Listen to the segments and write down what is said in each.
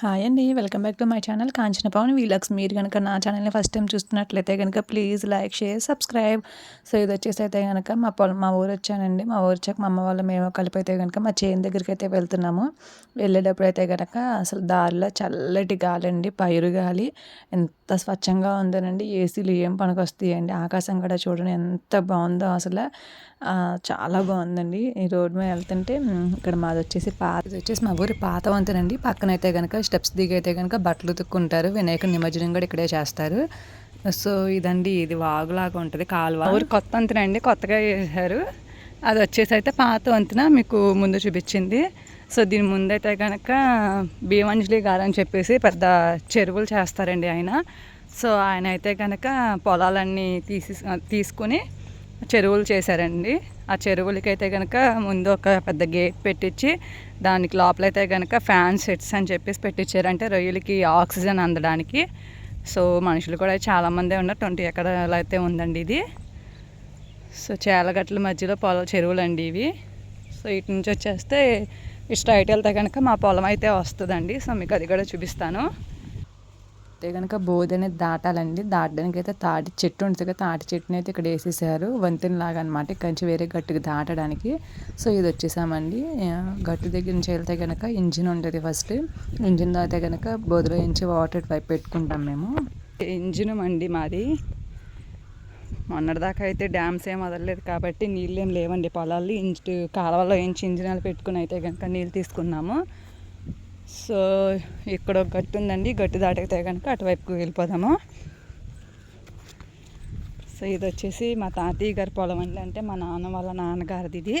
Hi అండి welcome back to my channel Kanchana Pavan vlogs. మీరు కనుక నా ఛానల్ని ఫస్ట్ టైం చూస్తున్నట్లయితే కనుక please like share subscribe. So ఇది వచ్చేసి అయితే కనుక మా పొలం మా ఊరు వచ్చానండి. మా ఊరు వచ్చాక మా అమ్మ వాళ్ళు మేము కలిపి అయితే కనుక మా చేను దగ్గరికి అయితే వెళ్తున్నాము. వెళ్ళేటప్పుడు అయితే కనుక అసలు దారిలో చల్లటి గాలి అండి పైరు గాలి. ఎంత స్వచ్ఛంగా ఉందోనండి ఏసీలు ఏం పనికి వస్తాయండి ఆకాశం కూడా చూడండి ఎంత బాగుందో అసలు. చాలా బాగుందండి. ఈ రోడ్ మీద వెళ్తుంటే ఇక్కడ మాది వచ్చేసి పాత వచ్చేసి మా ఊరి పాత వంతెనండి. పక్కన అయితే కనుక స్టెప్స్ దిగైతే కనుక బట్టలు ఉతుక్కుంటారు. వినాయక నిమజ్జనం కూడా ఇక్కడే చేస్తారు. సో ఇదండి ఇది వాగులాగా ఉంటుంది కాలువ. ఊరు కొత్త వంతెన అండి కొత్తగా చేశారు అది వచ్చేసి అయితే పాత వంతెన మీకు ముందు చూపించింది. సో దీని ముందైతే కనుక భీమంజలి గారు అని చెప్పేసి పెద్ద చెరువులు చేస్తారండి ఆయన. సో ఆయన అయితే కనుక పొలాలన్నీ తీసి తీసుకుని చెరువులు చేశారండి. ఆ చెరువులకైతే కనుక ముందు ఒక పెద్ద గేట్ పెట్టించి దానికి లోపలైతే కనుక ఫ్యాన్ సెట్స్ అని చెప్పేసి పెట్టించారంటే రొయ్యలకి ఆక్సిజన్ అందడానికి. సో మనుషులు కూడా చాలామందే ఉన్నారు. ట్వంటీ ఎకరాలు అయితే ఉందండి ఇది. సో చేలగట్ల మధ్యలో పొలం చెరువులు అండి ఇవి. సో ఇటు నుంచి వచ్చేస్తే స్ట్రైట్ వెళ్తే కనుక మా పొలం అయితే వస్తుందండి. సో మీకు అది కూడా చూపిస్తాను. అయితే కనుక బోధి అనేది దాటాలండి. దాటడానికి అయితే తాటి చెట్టు ఉంటుంది కదా తాటి చెట్టుని అయితే ఇక్కడ వేసేసారు. వంతెన లాగా అనమాట కంచి వేరే గట్టుకి దాటడానికి. సో ఇది వచ్చేసామండి. గట్టు దగ్గర నుంచి వెళ్తే కనుక ఇంజిన్ ఉంటుంది ఫస్ట్. ఇంజిన్ దాటితే కనుక బోధిలో నుంచి వాటర్ పైప్ పెట్టుకుంటాం మేము. ఇంజిన్ అండి మాది. మొన్నటిదాకా అయితే డ్యామ్స్ ఏం వదలలేదు కాబట్టి నీళ్ళు ఏం లేవండి పొలాలు ఇంచు కాలువలో ఇంచి ఇంజినాలు పెట్టుకుని అయితే కనుక నీళ్ళు తీసుకున్నాము. సో ఇక్కడ ఒక గట్టు ఉందండి. గట్టు దాటితే కనుక అటువైపుకి వెళ్ళిపోదాము. సో ఇది వచ్చేసి మా తాతయ్య గారి పొలం అండి. అంటే మా నాన్న వాళ్ళ నాన్నగారిది ఇది.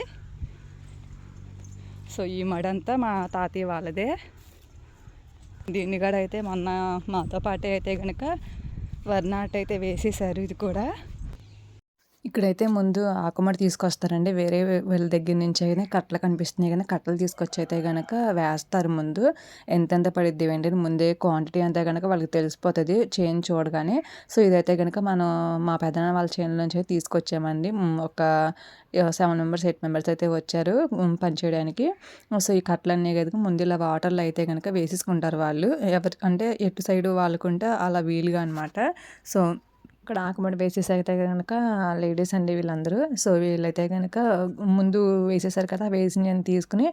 సో ఈ మడంతా మా తాతయ్య వాళ్ళదే. దీన్ని కూడా అయితే మొన్న మాతో పాటే అయితే కనుక వర్నాట్ అయితే వేసేసారు ఇది కూడా. ఇక్కడైతే ముందు ఆకుమడి తీసుకొస్తారండి. వేరే వీళ్ళ దగ్గర నుంచి అయితే కట్టలు కనిపిస్తున్నాయి కానీ కట్టలు తీసుకొచ్చి అయితే కనుక వేస్తారు ముందు. ఎంతెంత పడిద్ది ఏంటి ముందే క్వాంటిటీ అంతే కనుక వాళ్ళకి తెలిసిపోతుంది. చేను చూడగానే. సో ఇదైతే కనుక మనం మా పెదనాన్న వాళ్ళ చైన్ నుంచి అయితే తీసుకొచ్చామండి. ఒక సెవెన్ మెంబర్స్ ఎయిట్ మెంబర్స్ అయితే వచ్చారు పనిచేయడానికి సో ఈ కట్టలన్నీ కనుక ముందు ఇలా వాటర్లో అయితే కనుక వేసేసుకుంటారు వాళ్ళు. ఎవరి అంటే ఎటు సైడ్ వాళ్ళకుంటే అలా వీలుగా అనమాట సో ఇక్కడ ఆకుమడి వేసేసి అయితే కనుక లేడీస్ అండి వీళ్ళందరూ. సో వీళ్ళైతే కనుక ముందు వేసేసారు కదా వేసి నేను తీసుకుని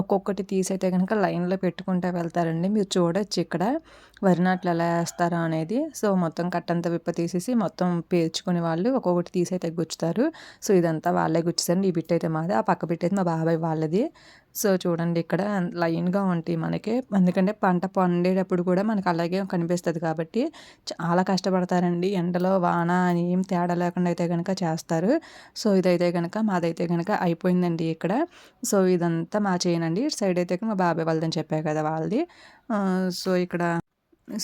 ఒక్కొక్కటి తీసి అయితే కనుక లైన్లో పెట్టుకుంటూ వెళ్తారండి. మీరు చూడొచ్చు ఇక్కడ వరి నాట్లు ఎలా వేస్తారా అనేది. సో మొత్తం కట్టంతా విప్ప తీసేసి మొత్తం పేర్చుకునే వాళ్ళు ఒక్కొక్కటి తీసి అయితే గుచ్చుతారు. సో ఇదంతా వాళ్ళే గుచ్చేసారండి. ఈ బిట్ అయితే మాది. ఆ పక్క బిట్ అయితే మా బాబాయ్ వాళ్ళది. సో చూడండి ఇక్కడ లైన్గా ఉంటాయి మనకి. ఎందుకంటే పంట పండేటప్పుడు కూడా మనకు అలాగే కనిపిస్తుంది కాబట్టి చాలా కష్టపడతారండి. ఎండలో వాన అని ఏం తేడా లేకుండా అయితే కనుక చేస్తారు. సో ఇదైతే కనుక మాదైతే కనుక అయిపోయిందండి ఇక్కడ. సో ఇదంతా మా చేయనండి సైడ్ అయితే మా బాబాయ్ వాళ్ళదని చెప్పారు కదా వాళ్ళది. సో ఇక్కడ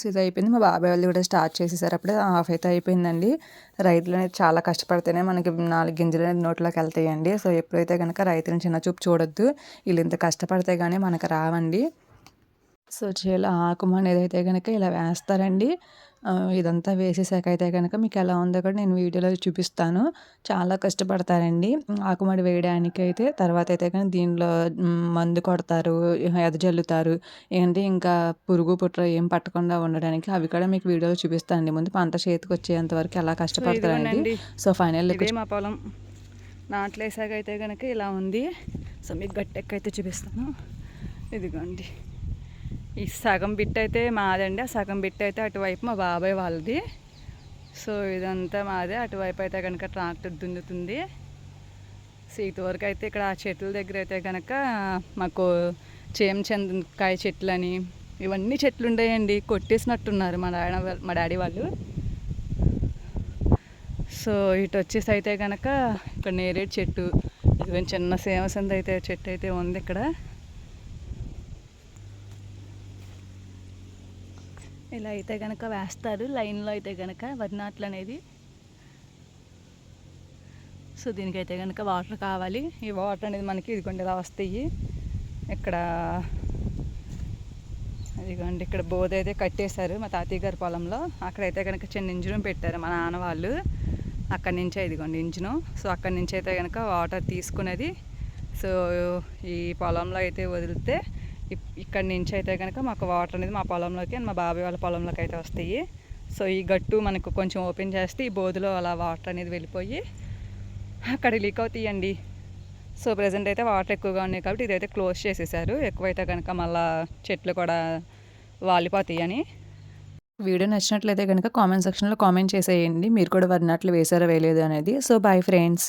ఇది అయిపోయింది మా బాబాయ్ వాళ్ళు కూడా స్టార్ట్ చేసేసారు. అప్పుడే ఆఫ్ అయితే అయిపోయిందండి. రైతులు అనేది చాలా కష్టపడితేనే మనకి నాలుగు గింజలు అనేది నోట్లోకి వెళ్తాయండి. సో ఎప్పుడైతే కనుక రైతులను చిన్న చూపు చూడొద్దు వీళ్ళు ఇంత కష్టపడితే కానీ మనకు రావండి. సో చేలో ఆకుమ అనేది అయితే కనుక ఇలా వేస్తారండి ఇదంతా వేసేసాక అయితే కనుక మీకు ఎలా ఉందో కూడా నేను వీడియోలో చూపిస్తాను. చాలా కష్టపడతారండి. ఆకుమడి వేయడానికి అయితే తర్వాత అయితే కానీ దీనిలో మందు కొడతారు ఎదజల్లుతారు ఏంటి ఇంకా పురుగు పుట్ర ఏం పట్టకుండా ఉండడానికి అవి కూడా మీకు వీడియోలో చూపిస్తానండి. ముందు పంట చేతికి వచ్చేంత వరకు ఎలా కష్టపడతారండి. సో ఫైనల్ మా పొలం. నాట్లేసాక అయితే కనుక ఇలా ఉంది. సో మీకు గట్టెక్కైతే చూపిస్తాను. ఇదిగోండి. ఈ సగం బిట్ అయితే మాదండి. ఆ సగం బిట్ అయితే అటువైపు మా బాబాయ్ వాళ్ళది. సో ఇదంతా మాదే. అటువైపు అయితే కనుక ట్రాక్టర్ దున్నుతుంది. సీటు వరకు అయితే ఇక్కడ ఆ చెట్ల దగ్గర అయితే కనుక మాకు చేమ చందకాయ చెట్లని ఇవన్నీ చెట్లు ఉండేయండి కొట్టేసినట్టున్నారు మా డాడీ మా డాడీ వాళ్ళు. సో ఇటు వచ్చేసి అయితే కనుక ఇక్కడ నేరేడు చెట్టు ఇది చిన్న సేమసంది అయితే చెట్టు అయితే ఉంది ఇక్కడ. ఇలా అయితే కనుక వేస్తారు లైన్లో అయితే కనుక వరినాట్లు అనేది సో దీనికైతే కనుక వాటర్ కావాలి. ఈ వాటర్ అనేది మనకి ఇదిగోండి ఇలా వస్తాయి. ఇక్కడ ఇదిగోండి ఇక్కడ బోధ అయితే కట్టేశారు మా తాతయ్య గారి పొలంలో. అక్కడైతే కనుక చిన్న ఇంజిన్ పెట్టారు మా నాన్న వాళ్ళు. అక్కడి నుంచే ఇదిగోండి ఇంజను. సో అక్కడి నుంచి అయితే కనుక వాటర్ తీసుకునేది సో ఈ పొలంలో అయితే వదిలితే ఇక్కడ నుంచి అయితే కనుక మాకు వాటర్ అనేది మా పొలంలోకి మా బాబాయ్ వాళ్ళ పొలంలోకి అయితే వస్తాయి. సో ఈ గట్టు మనకు కొంచెం ఓపెన్ చేస్తే ఈ బోధులో అలా వాటర్ అనేది వెళ్ళిపోయి అక్కడ లీక్ అవుతాయండి. సో ప్రజెంట్ అయితే వాటర్ ఎక్కువగా ఉన్నాయి కాబట్టి ఇదైతే క్లోజ్ చేసేసారు. ఎక్కువైతే కనుక మళ్ళా చెట్లు కూడా వాలిపోతాయి అని వీడియో నచ్చినట్లయితే కనుక కామెంట్ సెక్షన్లో కామెంట్ చేసేయండి. మీరు కూడా వరినట్లు వేసారా వేయలేదు అనేది. So bye friends